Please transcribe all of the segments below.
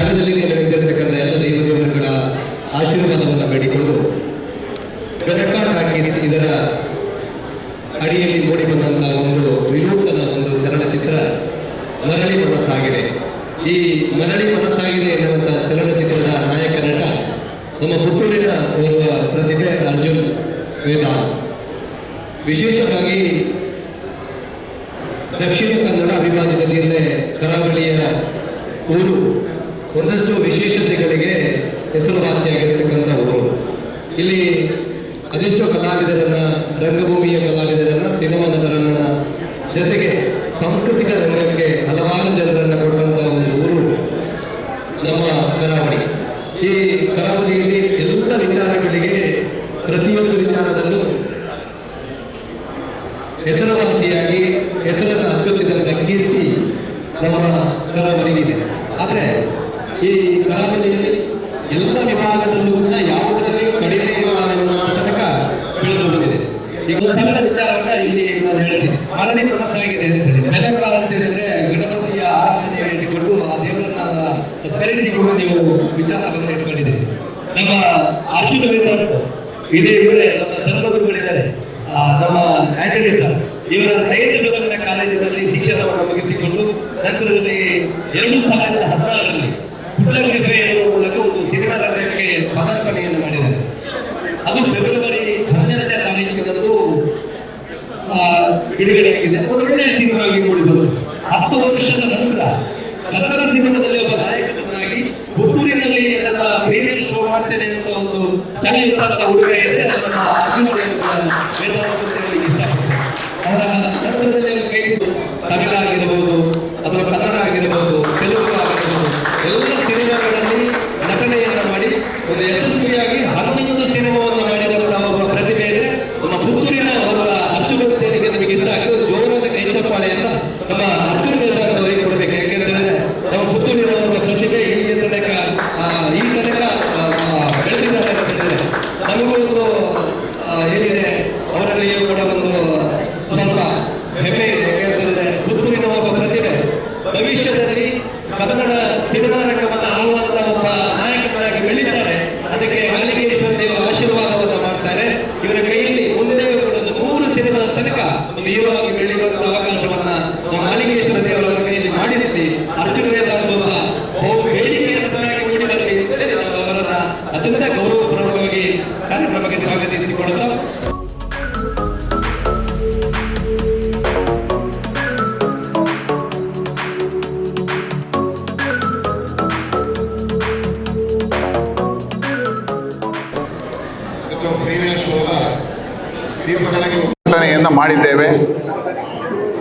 ಕಳೆದಲ್ಲಿ ಇಲ್ಲಿ ಅದೆಷ್ಟೋ ಕಲಾವಿದರನ್ನ, ರಂಗಭೂಮಿಯ ಕಲಾವಿದರನ್ನ, ಸಿನಿಮಾ ನಟರನ್ನ ಜೊತೆಗೆ ಸಾಂಸ್ಕೃತಿಕ ರಂಗಕ್ಕೆ ಹಲವಾರು ಜನರನ್ನ ಕೊಡುವಂತ ಒಂದು ಊರು ನಮ್ಮ ಕರಾವಳಿ. ಈ ಕರಾವಳಿಯಲ್ಲಿ ಎಲ್ಲ ವಿಚಾರಗಳಿಗೆ ಪ್ರತಿಯೊಂದು ವಿಚಾರದಲ್ಲೂ ಹೆಸರುವಾಸಿಯಾಗಿ ಹೆಸರನ್ನು ಹಚ್ಚುತ್ತಿದ್ದಂಥ ಕೀರ್ತಿ ನಮ್ಮ ಕರಾವಳಿಗಿದೆ ಆದರೆ ಈ ಕರಾವಳಿಯಲ್ಲಿ ಎಲ್ಲ ವಿಭಾಗದಲ್ಲೂ ಕೂಡ ಯಾವುದರಲ್ಲಿ ಕಡಿಮೆ ಇಲ್ಲ ಅನ್ನುವ ತನಕ ಬೆಳೆದು ಬಂದಿದೆ ಈಗ ಒಂದು ಸಣ್ಣ ವಿಚಾರವನ್ನ ಇಲ್ಲಿ ನಾನು ಹೇಳ್ತೀನಿ. ಮರಣಿ ಪ್ರವಾಸವಾಗಿದೆ ಅಂತ ಹೇಳಿ ಬೆಲೆಗಳ ಅಂತ ಹೇಳಿದ್ರೆ ಗಣಪತಿಯ ಆರಾಧನೆ ಇಟ್ಟುಕೊಂಡು ಆ ದೇವರನ್ನ ಸ್ಮರಿಸಿಕೊಂಡು ನೀವು ವಿಚಾರವನ್ನು ಇಟ್ಕೊಂಡಿದ್ದೀರಿ. ನಮ್ಮ ಆರ್ಥಿಕ ವೇದಾಂತ ಇದೇ, ಇವರೇ ನಮ್ಮ ಧರ್ಮಗುರುಗಳಿದ್ದಾರೆ. ನಮ್ಮ ಆಂಟನಿ ಸರ್, ಇವರ ವಿಭಾಗದ ಕಾಲೇಜಿನಲ್ಲಿ ಶಿಕ್ಷಣವನ್ನು ಮುಗಿಸಿಕೊಂಡು ನಂತರದಲ್ಲಿ ಎರಡು ಸಾವಿರದ ಹದಿನಾರರಲ್ಲಿ ಪುಟ್ಟರಂಗಕ್ಕೆ ಎನ್ನುವ ಮೂಲಕ ಒಂದು ಸಿನಿಮಾ ರಂಗಕ್ಕೆ ಪದಾರ್ಪಣೆಯನ್ನು ಮಾಡಿದ್ದಾರೆ. ಅದು ಫೆಬ್ರವರಿ ಹನ್ನೆರಡನೇ ತಾರೀಕಿನಂದು ಆ, ಬಿಡುಗಡೆಯಾಗಿದೆ ಒಂದು ಒಳ್ಳೆಯ ಸಿನಿಮಾಗಿ ಮೂಡಿದರು ಹತ್ತು ವರ್ಷದ ನಂತರ ಕನ್ನಡ ಸಿನಿಮಾದಲ್ಲಿ ಒಬ್ಬ ನಾಯಕನಾಗಿ ಪುತ್ತೂರಿನಲ್ಲಿ ನನ್ನ ಶೋ ಮಾಡ್ತೇನೆ ಅಂತ ಒಂದು ಚೆನ್ನಾಗಿರುವಂತಹ ಹುಡುಗ ಇದೆ ಅದು ನಮ್ಮ ಅರ್ಜುನ ವೇದಾಂತ ಅಂತ ಇಷ್ಟಪಡ್ತೇನೆ. ಅವರ ನಂತರದಲ್ಲಿ ಕೈ ತಮಿಳು ಆಗಿರಬಹುದು ಅಥವಾ ಕನ್ನಡ ಆಗಿರಬಹುದು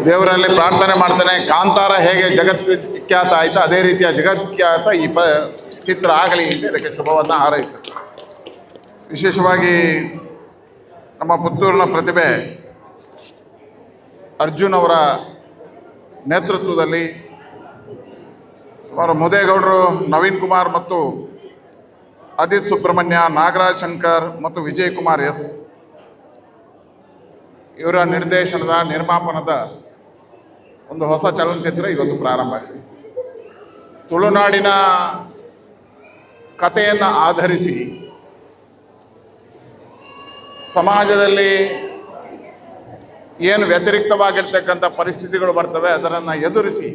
ದೇವರಲ್ಲಿ ಪ್ರಾರ್ಥನೆ ಮಾಡ್ತಾನೆ. ಕಾಂತಾರ ಹೇಗೆ ಜಗತ್ ವಿಖ್ಯಾತ ಆಯಿತು ಅದೇ ರೀತಿಯ ಜಗತ್ಖ್ಯಾತ ಈ ಪ ಚಿತ್ರ ಆಗಲಿ ಅಂತ ಇದಕ್ಕೆ ಶುಭವನ್ನು ಹಾರೈಸ್ತಾರೆ. ವಿಶೇಷವಾಗಿ ನಮ್ಮ ಪುತ್ತೂರಿನ ಪ್ರತಿಭೆ ಅರ್ಜುನ್ ಅವರ ನೇತೃತ್ವದಲ್ಲಿ ಸುಮಾರು ಮುದೇಗೌಡರು, ನವೀನ್ ಕುಮಾರ್ ಮತ್ತು ಅದಿತ್ ಸುಬ್ರಹ್ಮಣ್ಯ, ನಾಗರಾಜ್ ಶಂಕರ್ ಮತ್ತು ವಿಜಯ್ ಕುಮಾರ್ ಎಸ್. ಇವರ ನಿರ್ದೇಶನದ, ನಿರ್ಮಾಪನದ ಒಂದು ಹೊಸ ಚಲನಚಿತ್ರ ಇವತ್ತು ಪ್ರಾರಂಭ ಆಗಿದೆ. ತುಳುನಾಡಿನ ಕಥೆಯನ್ನು ಆಧರಿಸಿ ಸಮಾಜದಲ್ಲಿ ಏನು ವ್ಯತಿರಿಕ್ತವಾಗಿರ್ತಕ್ಕಂಥ ಪರಿಸ್ಥಿತಿಗಳು ಬರ್ತವೆ ಅದನ್ನು ಎದುರಿಸಿ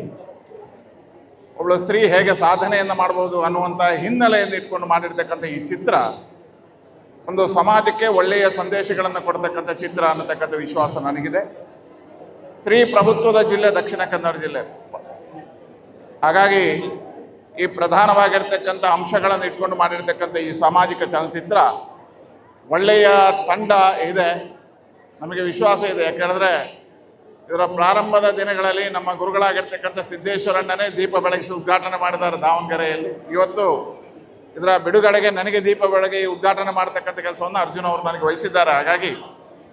ಒಬ್ಬಳು ಸ್ತ್ರೀ ಹೇಗೆ ಸಾಧನೆಯನ್ನು ಮಾಡ್ಬೋದು ಅನ್ನುವಂಥ ಹಿನ್ನೆಲೆಯನ್ನು ಇಟ್ಕೊಂಡು ಮಾಡಿರ್ತಕ್ಕಂಥ ಈ ಚಿತ್ರ ಒಂದು ಸಮಾಜಕ್ಕೆ ಒಳ್ಳೆಯ ಸಂದೇಶಗಳನ್ನು ಕೊಡ್ತಕ್ಕಂಥ ಚಿತ್ರ ಅನ್ನತಕ್ಕಂಥ ವಿಶ್ವಾಸ ನನಗಿದೆ. ಸ್ತ್ರೀ ಪ್ರಭುತ್ವದ ಜಿಲ್ಲೆ, ದಕ್ಷಿಣ ಕನ್ನಡ ಜಿಲ್ಲೆ. ಹಾಗಾಗಿ ಈ ಪ್ರಧಾನವಾಗಿರ್ತಕ್ಕಂಥ ಅಂಶಗಳನ್ನು ಇಟ್ಕೊಂಡು ಮಾಡಿರ್ತಕ್ಕಂಥ ಈ ಸಾಮಾಜಿಕ ಚಲನಚಿತ್ರ ಒಳ್ಳೆಯ ತಂಡ ಇದೆ. ನಮಗೆ ವಿಶ್ವಾಸ ಇದೆ. ಯಾಕೆಂದರೆ ಇದರ ಪ್ರಾರಂಭದ ದಿನಗಳಲ್ಲಿ ನಮ್ಮ ಗುರುಗಳಾಗಿರ್ತಕ್ಕಂಥ ಸಿದ್ದೇಶ್ವರಣ್ಣನೇ ದೀಪ ಬೆಳಗಿಸಿ ಉದ್ಘಾಟನೆ ಮಾಡಿದ್ದಾರೆ ದಾವಣಗೆರೆಯಲ್ಲಿ. ಇವತ್ತು ಇದರ ಬಿಡುಗಡೆಗೆ ನನಗೆ ದೀಪ ಬೆಳಗ್ಗೆ ಉದ್ಘಾಟನೆ ಮಾಡ್ತಕ್ಕಂಥ ಕೆಲಸವನ್ನು ಅರ್ಜುನ್ ಅವರು ನನಗೆ ವಹಿಸಿದ್ದಾರೆ. ಹಾಗಾಗಿ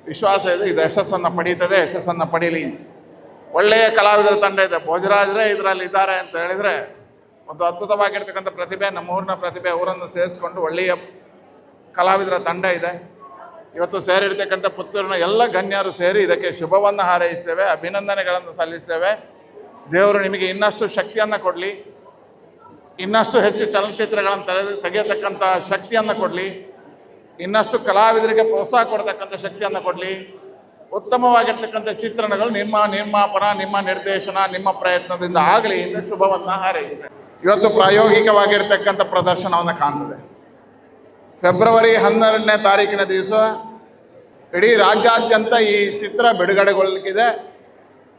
ವಿಶ್ವಾಸ ಇದೆ, ಇದು ಯಶಸ್ಸನ್ನು ಪಡೀತದೆ, ಯಶಸ್ಸನ್ನು ಪಡೀಲಿ. ಒಳ್ಳೆಯ ಕಲಾವಿದರ ತಂಡ ಇದೆ. ಭೋಜರಾಜರೇ ಇದರಲ್ಲಿ ಇದ್ದಾರೆ ಅಂತ ಹೇಳಿದರೆ ಒಂದು ಅದ್ಭುತವಾಗಿರ್ತಕ್ಕಂಥ ಪ್ರತಿಭೆ ನಮ್ಮ ಊರಿನ ಪ್ರತಿಭೆ, ಊರನ್ನು ಸೇರಿಸ್ಕೊಂಡು ಒಳ್ಳೆಯ ಕಲಾವಿದರ ತಂಡ ಇದೆ. ಇವತ್ತು ಸೇರಿರ್ತಕ್ಕಂಥ ಪುತ್ತೂರಿನ ಎಲ್ಲ ಗಣ್ಯರು ಸೇರಿ ಇದಕ್ಕೆ ಶುಭವನ್ನು ಹಾರೈಸ್ತೇವೆ, ಅಭಿನಂದನೆಗಳನ್ನು ಸಲ್ಲಿಸ್ತೇವೆ. ದೇವರು ನಿಮಗೆ ಇನ್ನಷ್ಟು ಶಕ್ತಿಯನ್ನು ಕೊಡಲಿ, ಇನ್ನಷ್ಟು ಹೆಚ್ಚು ಚಲನಚಿತ್ರಗಳನ್ನು ತೆರೆ ತೆಗೆಯತಕ್ಕಂಥ ಶಕ್ತಿಯನ್ನು ಕೊಡಲಿ. ಇನ್ನಷ್ಟು ಕಲಾವಿದರಿಗೆ ಪ್ರೋತ್ಸಾಹ ಕೊಡ್ತಕ್ಕಂಥ ಶಕ್ತಿಯನ್ನು ಕೊಡಲಿ. ಉತ್ತಮವಾಗಿರ್ತಕ್ಕಂಥ ಚಿತ್ರಣಗಳು ನಿಮ್ಮ ನಿರ್ಮಾಪನ ನಿಮ್ಮ ನಿರ್ದೇಶನ, ನಿಮ್ಮ ಪ್ರಯತ್ನದಿಂದ ಆಗಲಿ ಎಂದು ಶುಭವನ್ನು ಹಾರೈಸಿದೆ ಇವತ್ತು ಪ್ರಾಯೋಗಿಕವಾಗಿರ್ತಕ್ಕಂಥ ಪ್ರದರ್ಶನವನ್ನು ಕಾಣ್ತದೆ. ಫೆಬ್ರವರಿ ಹನ್ನೆರಡನೇ ತಾರೀಕಿನ ದಿವಸ ಇಡೀ ರಾಜ್ಯಾದ್ಯಂತ ಈ ಚಿತ್ರ ಬಿಡುಗಡೆಗೊಳ್ಳಲಿಕ್ಕಿದೆ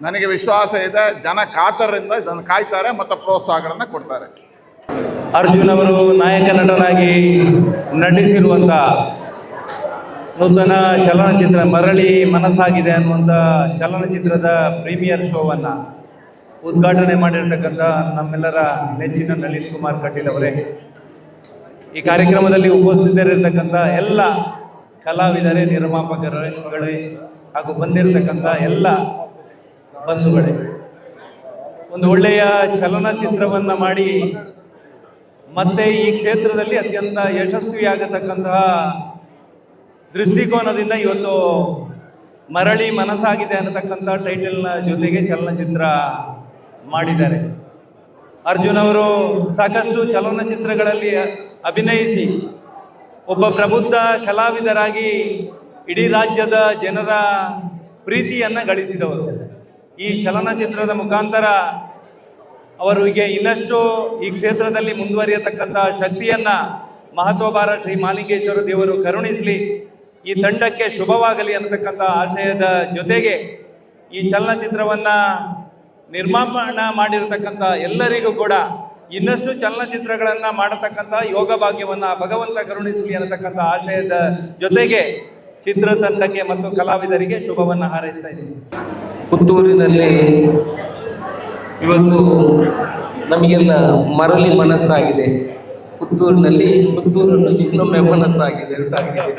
ನನಗೆ ವಿಶ್ವಾಸ ಇದೆ, ಜನ ಕಾತರದಿಂದ ಇದನ್ನು ಕಾಯ್ತಾರೆ ಮತ್ತು ಪ್ರೋತ್ಸಾಹಗಳನ್ನು ಕೊಡ್ತಾರೆ. ಅರ್ಜುನ್ ಅವರು ನಾಯಕ ನಟನಾಗಿ ನಟಿಸಿರುವಂಥ ನೂತನ ಚಲನಚಿತ್ರ ಮರಳಿ ಮನಸ್ಸಾಗಿದೆ ಅನ್ನುವಂಥ ಚಲನಚಿತ್ರದ ಪ್ರೀಮಿಯರ್ ಶೋವನ್ನು ಉದ್ಘಾಟನೆ ಮಾಡಿರ್ತಕ್ಕಂಥ ನಮ್ಮೆಲ್ಲರ ನೆಚ್ಚಿನ ನಳಿನ್ ಕುಮಾರ್ ಕಟೀಲ್ ಅವರೇ. ಈ ಕಾರ್ಯಕ್ರಮದಲ್ಲಿ ಉಪಸ್ಥಿತರಿರ್ತಕ್ಕಂಥ ಎಲ್ಲ ಕಲಾವಿದರೇ, ನಿರ್ಮಾಪಕರುಗಳೇ ಹಾಗೂ ಬಂದಿರತಕ್ಕಂಥ ಎಲ್ಲ ಬಂಧುಗಳೇ. ಒಂದು ಒಳ್ಳೆಯ ಚಲನಚಿತ್ರವನ್ನು ಮಾಡಿ ಮತ್ತೆ ಈ ಕ್ಷೇತ್ರದಲ್ಲಿ ಅತ್ಯಂತ ಯಶಸ್ವಿಯಾಗತಕ್ಕಂತಹ ದೃಷ್ಟಿಕೋನದಿಂದ ಇವತ್ತು ಮರಳಿ ಮನಸ್ಸಾಗಿದೆ ಅನ್ನತಕ್ಕಂಥ ಟೈಟಲ್ನ ಜೊತೆಗೆ ಚಲನಚಿತ್ರ ಮಾಡಿದ್ದಾರೆ. ಅರ್ಜುನ್ ಅವರು ಸಾಕಷ್ಟು ಚಲನಚಿತ್ರಗಳಲ್ಲಿ ಅಭಿನಯಿಸಿ ಒಬ್ಬ ಪ್ರಬುದ್ಧ ಕಲಾವಿದರಾಗಿ ಇಡೀ ರಾಜ್ಯದ ಜನರ ಪ್ರೀತಿಯನ್ನು ಗಳಿಸಿದವರು. ಈ ಚಲನಚಿತ್ರದ ಮುಖಾಂತರ ಅವರಿಗೆ ಇನ್ನಷ್ಟು ಈ ಕ್ಷೇತ್ರದಲ್ಲಿ ಮುಂದುವರಿಯತಕ್ಕಂಥ ಶಕ್ತಿಯನ್ನ ಮಹತ್ವಭಾರ ಶ್ರೀ ಮಾಲಿಂಗೇಶ್ವರ ದೇವರು ಕರುಣಿಸಲಿ, ಈ ತಂಡಕ್ಕೆ ಶುಭವಾಗಲಿ ಅನ್ನತಕ್ಕಂಥ ಆಶಯದ ಜೊತೆಗೆ ಈ ಚಲನಚಿತ್ರವನ್ನ ನಿರ್ಮಾಣ ಮಾಡಿರತಕ್ಕಂಥ ಎಲ್ಲರಿಗೂ ಕೂಡ ಇನ್ನಷ್ಟು ಚಲನಚಿತ್ರಗಳನ್ನ ಮಾಡತಕ್ಕಂಥ ಯೋಗ ಭಾಗ್ಯವನ್ನ ಭಗವಂತ ಕರುಣಿಸಲಿ ಅನ್ನತಕ್ಕಂಥ ಆಶಯದ ಜೊತೆಗೆ ಚಿತ್ರತಂಡಕ್ಕೆ ಮತ್ತು ಕಲಾವಿದರಿಗೆ ಶುಭವನ್ನು ಹಾರೈಸ್ತಾ ಇದ್ದೀನಿ. ಪುತ್ತೂರಿನಲ್ಲಿ ಇವತ್ತು ನಮಗೆಲ್ಲ ಮರಳಿ ಮನಸ್ಸಾಗಿದೆ. ಪುತ್ತೂರಿನಲ್ಲಿ ಪುತ್ತೂರನ್ನು ಇನ್ನೊಮ್ಮೆ ಮನಸ್ಸಾಗಿದೆ ಅಂತ ಆಗಿದೆ.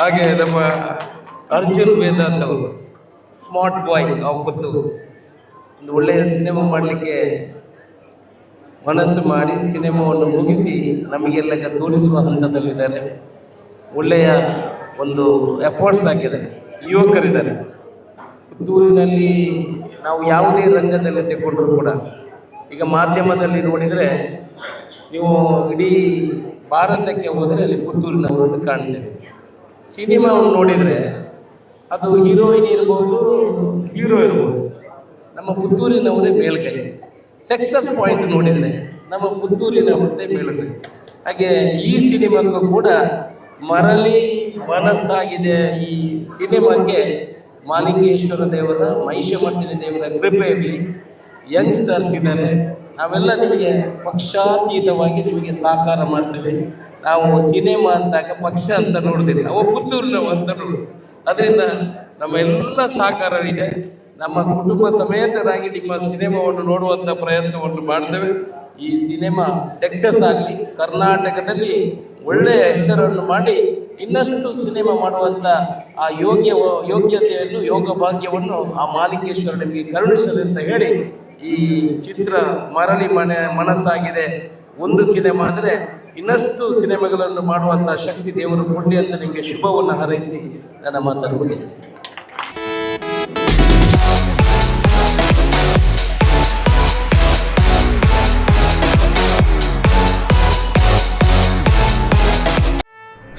ಹಾಗೆ ನಮ್ಮ ಅರ್ಜುನ್ ವೇದಾಂತ್ ಅವರು, ಸ್ಮಾರ್ಟ್ ಬಾಯ್ ನಾವು ಪುತ್ತೂರು ಒಂದು ಒಳ್ಳೆಯ ಸಿನಿಮಾ ಮಾಡಲಿಕ್ಕೆ ಮನಸ್ಸು ಮಾಡಿ ಸಿನಿಮಾವನ್ನು ಮುಗಿಸಿ ನಮಗೆಲ್ಲ ತೋರಿಸುವ ಹಂತದಲ್ಲಿದ್ದಾರೆ. ಒಳ್ಳೆಯ ಒಂದು ಎಫರ್ಟ್ಸ್ ಹಾಕಿದ್ದಾರೆ ಯುವಕರಿದ್ದಾರೆ. ಪುತ್ತೂರಿನಲ್ಲಿ ನಾವು ಯಾವುದೇ ರಂಗದಲ್ಲಿ ತಗೊಂಡ್ರು ಕೂಡ, ಈಗ ಮಾಧ್ಯಮದಲ್ಲಿ ನೋಡಿದರೆ ನೀವು ಇಡೀ ಭಾರತಕ್ಕೆ ಹೋದರೆ ಅಲ್ಲಿ ಪುತ್ತೂರಿನವರನ್ನು ಕಾಣ್ತೇವೆ. ಸಿನಿಮಾವನ್ನು ನೋಡಿದರೆ ಅದು ಹೀರೋಯಿನ್ ಇರ್ಬೋದು, ಹೀರೋ ಇರ್ಬೋದು, ನಮ್ಮ ಪುತ್ತೂರಿನವರೇ ಮೇಲ್ಗೈ. ಸಕ್ಸಸ್ ಪಾಯಿಂಟ್ ನೋಡಿದರೆ ನಮ್ಮ ಪುತ್ತೂರಿನವರದೇ ಮೇಲ್ಗೈ. ಹಾಗೆ ಈ ಸಿನಿಮಾಕ್ಕೂ ಕೂಡ ಮರಳಿ ಮನಸ್ಸಾಗಿದೆ ಈ ಸಿನಿಮಾಕ್ಕೆ ಮಾಲಿಂಗೇಶ್ವರ ದೇವರ ಮಹಿಷಮರ್ದಿನಿ ದೇವರ ಕೃಪೆ ಇರಲಿ. ಯಂಗ್ಸ್ಟರ್ಸ್ ಇದ್ದಾರೆ. ನಾವೆಲ್ಲ ನಿಮಗೆ ಪಕ್ಷಾತೀತವಾಗಿ ನಿಮಗೆ ಸಹಕಾರ ಮಾಡ್ತೇವೆ. ನಾವು ಸಿನಿಮಾ ಅಂದಾಗ ಪಕ್ಷ ಅಂತ ನೋಡೋದಿಲ್ಲ. ನಾವು ಪುತ್ತೂರಿನವು ಅಂತ ನೋಡು ಅದರಿಂದ ನಮ್ಮೆಲ್ಲ ಇದೆ ನಮ್ಮ ಕುಟುಂಬ ಸಮೇತರಾಗಿ ನಿಮ್ಮ ಸಿನಿಮಾವನ್ನು ನೋಡುವಂಥ ಪ್ರಯತ್ನವನ್ನು ಮಾಡ್ತೇವೆ. ಈ ಸಿನಿಮಾ ಸಕ್ಸಸ್ ಆಗಲಿ, ಕರ್ನಾಟಕದಲ್ಲಿ ಒಳ್ಳೆಯ ಹೆಸರನ್ನು ಮಾಡಿ ಇನ್ನಷ್ಟು ಸಿನಿಮಾ ಮಾಡುವಂಥ ಆ ಯೋಗ್ಯ ಯೋಗ್ಯತೆಯನ್ನು, ಯೋಗ ಭಾಗ್ಯವನ್ನು ಆ ಮಾಲಿಕೇಶ್ವರ ನಿಮಗೆ ಕರುಣಿಸಲಿ ಅಂತ ಹೇಳಿ ಈ ಚಿತ್ರ ಮರಳಿ ಮನೆ ಮನಸ್ಸಾಗಿದೆ. ಒಂದು ಸಿನಿಮಾ ಅಂದರೆ ಇನ್ನಷ್ಟು ಸಿನಿಮಾಗಳನ್ನು ಮಾಡುವಂಥ ಶಕ್ತಿ ದೇವರು ಕೊಟ್ಟಿ ಅಂತ ನಿಮಗೆ ಶುಭವನ್ನು ಹಾರೈಸಿ ನನ್ನ ಮಾತನ್ನು ಮುಗಿಸ್ತೀನಿ.